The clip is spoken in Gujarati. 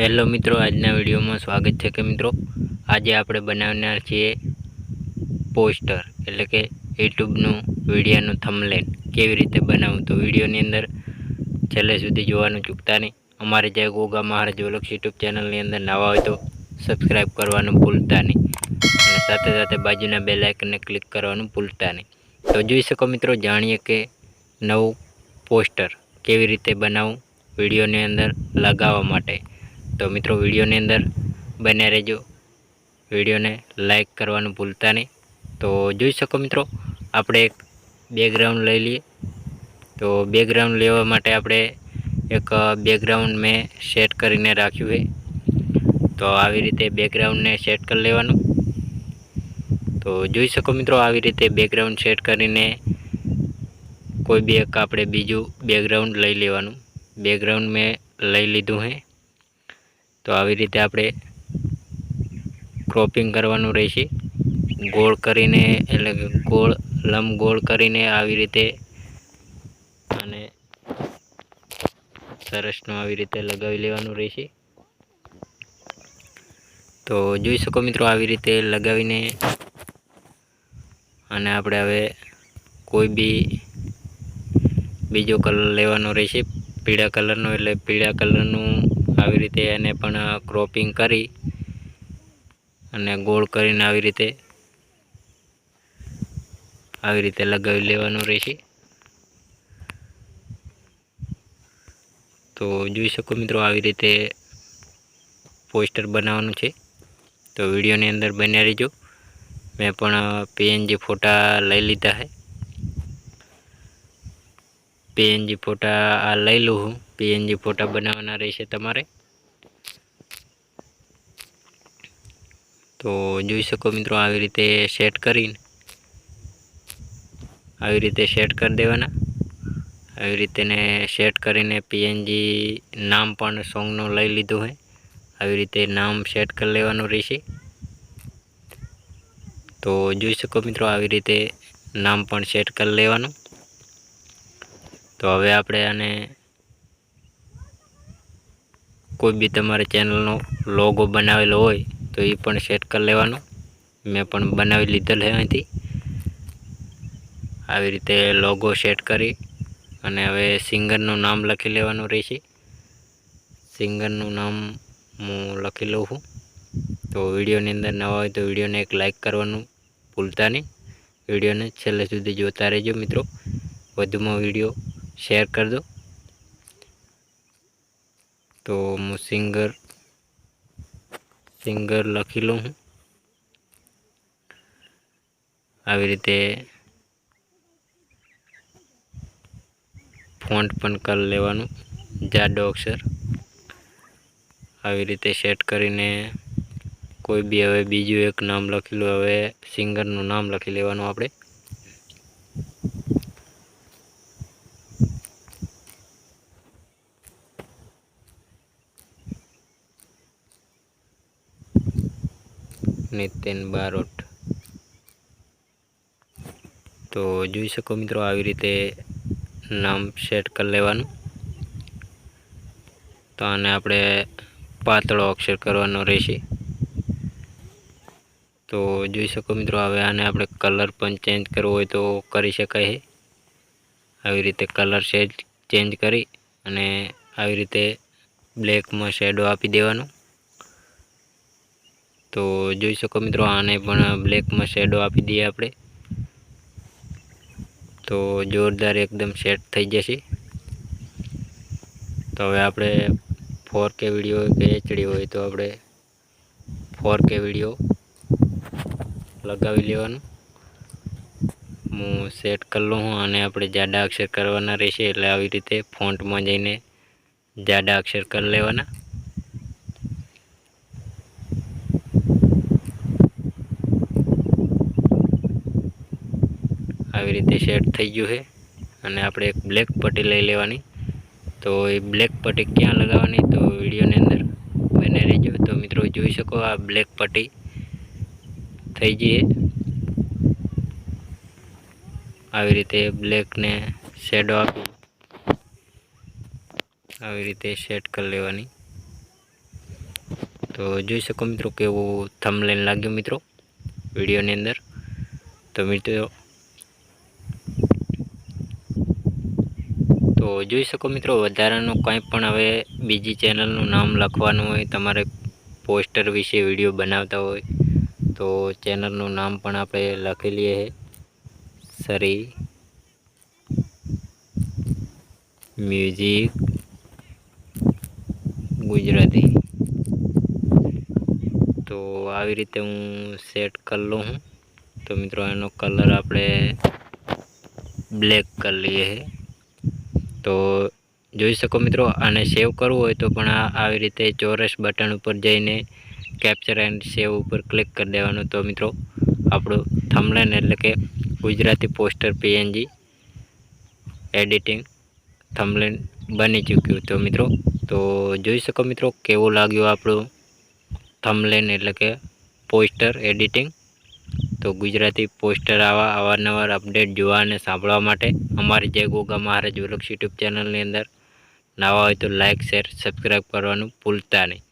હેલો મિત્રો, આજના વિડીયોમાં સ્વાગત છે કે મિત્રો. આજે આપણે બનાવનાર છીએ પોસ્ટર, એટલે કે યુટ્યુબનું વિડીયાનું થમલેન કેવી રીતે બનાવવું તો વિડીયોની અંદર છેલ્લે સુધી જોવાનું ચૂકતા નહીં. અમારે જય ગોગા મહારાજ વલક્ષ યુટ્યુબ ચેનલની અંદર નવા હોય તો સબસ્ક્રાઈબ કરવાનું ભૂલતા નહીં. અને સાથે સાથે બાજુના બે લાઇકને ક્લિક કરવાનું ભૂલતા નહીં. તો જોઈ શકો મિત્રો, જાણીએ કે નવું પોસ્ટર કેવી રીતે બનાવવું વિડીયોની અંદર લગાવવા માટે. તો મિત્રો વિડીયોની અંદર બને રહેજો. વિડીયોને લાઈક કરવાનું ભૂલતા નહીં. તો જોઈ શકો મિત્રો, આપણે એક બેકગ્રાઉન્ડ લઈ લઈએ. તો બેકગ્રાઉન્ડ લેવા માટે આપણે એક બેકગ્રાઉન્ડ મેં સેટ કરીને રાખ્યું છે. તો આવી રીતે બેકગ્રાઉન્ડને સેટ કરી લેવાનું. તો જોઈ શકો મિત્રો, આવી રીતે બેકગ્રાઉન્ડ સેટ કરીને કોઈ બી એક આપણે બીજું બેકગ્રાઉન્ડ લઈ લેવાનું. બેકગ્રાઉન્ડ મેં લઈ લીધું છે તો આવી રીતે આપણે ક્રોપિંગ કરવાનું રહેશે. ગોળ કરીને, એટલે ગોળ લંબ ગોળ કરીને આવી રીતે અને સરસનું આવી રીતે લગાવી લેવાનું રહેશે. તો જોઈ શકો મિત્રો આવી રીતે લગાવીને અને આપણે હવે કોઈ બી બીજો કલર લેવાનો રહેશે. પીળા કલરનો એટલે પીળા કલરનું આવી રીતે એને પણ ક્રોપિંગ કરી અને ગોળ કરીને આવી રીતે આવી રીતે લગાવી લેવાનું રહેશે. તો જોઈ શકો મિત્રો આવી રીતે પોસ્ટર બનાવવાનું છે. તો વિડીયોની અંદર બન્યા રહીજો. મેં પણ પીએનજી ફોટા લઈ લીધા છે. પીએનજી ફોટા આ લઈ લઉં હું. પીએનજી ફોટા બનાવવાના રહેશે તમારે. તો જોઈ શકો મિત્રો આવી રીતે સેટ કરીને. આવી રીતે સેટ કરી દેવાના. આવી રીતે ને સેટ કરીને પીએનજી નામ પણ સોંગનું લઈ લીધું હોય આવી રીતે નામ સેટ કરી લેવાનું રહેશે. તો જોઈ શકો મિત્રો આવી રીતે નામ પણ સેટ કરી લેવાનું. તો હવે આપણે આને કોઈ બી તમારે ચેનલનો લોગો બનાવેલો હોય તો એ પણ સેટ કરી લેવાનો. મેં પણ બનાવી લીધેલ છે અહીંથી. આવી રીતે લોગો સેટ કરી અને હવે સિંગરનું નામ લખી લેવાનું રહેશે. સિંગરનું નામ હું લખી લઉં છું. તો વિડીયોની અંદર નવા હોય તો વિડીયોને એક લાઇક કરવાનું ભૂલતા નહીં. વિડીયોને છેલ્લે સુધી જોતા રહેજો મિત્રો. વધુમાં વીડિયો શેર कर दो। તો હું સિંગર સિંગર લખી લઉં હું આવી રીતે ફોન્ટ પણ કરી લેવાનું જાડો અક્ષર આવી રીતે સેટ કરીને કોઈ બી હવે બીજું એક નામ લખી લો હવે સિંગરનું નામ લખી લેવાનું આપણે નિતિન બારોટ. તો જોઈ શકો મિત્રો આવી રીતે નામ સેટ કરી લેવાનું. તો આને આપણે પાતળો અક્ષર કરવાનો રહેશે. તો જોઈ શકો મિત્રો હવે આને આપણે કલર પણ ચેન્જ કરવો હોય તો કરી શકાય છે. આવી રીતે કલર શેડ ચેન્જ કરી અને આવી રીતે બ્લેકમાં શેડો આપી દેવાનો. તો જોઈ શકો મિત્રો આને પણ બ્લેકમાં શેડો આપી દઈએ આપણે. તો જોરદાર એકદમ સેટ થઈ જશે. તો હવે આપણે ફોર કે વીડિયો કે એચડી હોય તો આપણે ફોર કે વીડિયો લગાવી લેવાનું. હું સેટ કરી લઉં હું અને આપણે જાડા અક્ષર કરવાના રહેશે એટલે આવી રીતે ફોન્ટમાં જઈને જાડા અક્ષર કરી લેવાના. આવી રીતે સેટ થઈ ગયું છે. અને આપણે એક બ્લેક પટ્ટી લઈ લેવાની. તો એ બ્લેક પટ્ટી ક્યાં લગાવવાની તો વિડીયોની અંદર બને રહેજો. તો મિત્રો જોઈ શકો આ બ્લેક પટ્ટી થઈ જઈએ આવી રીતે બ્લેકને શેડો આપી આવી રીતે સેટ કરી લેવાની. તો જોઈ શકો મિત્રો કેવું થંબલેન લાગ્યું મિત્રો વિડીયોની અંદર. તો મિત્રો તો જોઈ શકો મિત્રો, વધારાનું કંઈ પણ હવે બીજી ચેનલનું નામ લખવાનું હોય, તમારે પોસ્ટર વિશે વીડિયો બનાવતા હોય, તો ચેનલનું નામ પણ આપણે લખી લઈએ સરી મ્યુઝિક ગુજરાતી. તો આવી રીતે હું સેટ કરી લઉં હું. તો મિત્રો, એનો કલર આપણે બ્લેક કરી લઈએ તો જોઈ શકો મિત્રો, આને સેવ કરવું હોય તો પણ આવી રીતે ચોરસ બટન ઉપર જઈને કેપ્ચર એન્ડ સેવ ઉપર ક્લિક કરી દેવાનું. તો મિત્રો, આપણું થમલેન એટલે કે Gujarati poster PNG editing thumbnail બની ચૂક્યું તો મિત્રો. તો જોઈ શકો મિત્રો, કેવું લાગ્યું આપણું થમલેન એટલે કે પોસ્ટર એડિટિંગ તો ગુજરાતી પોસ્ટર આવા અવારનવાર અપડેટ જોવા અને સાંભળવા માટે અમારી જય ગોગા મહારાજ વૃક્ષ યુટ્યુબ ચેનલની અંદર. નવા હોય તો લાઇક શેર સબસ્ક્રાઈબ કરવાનું ભૂલતા નહીં.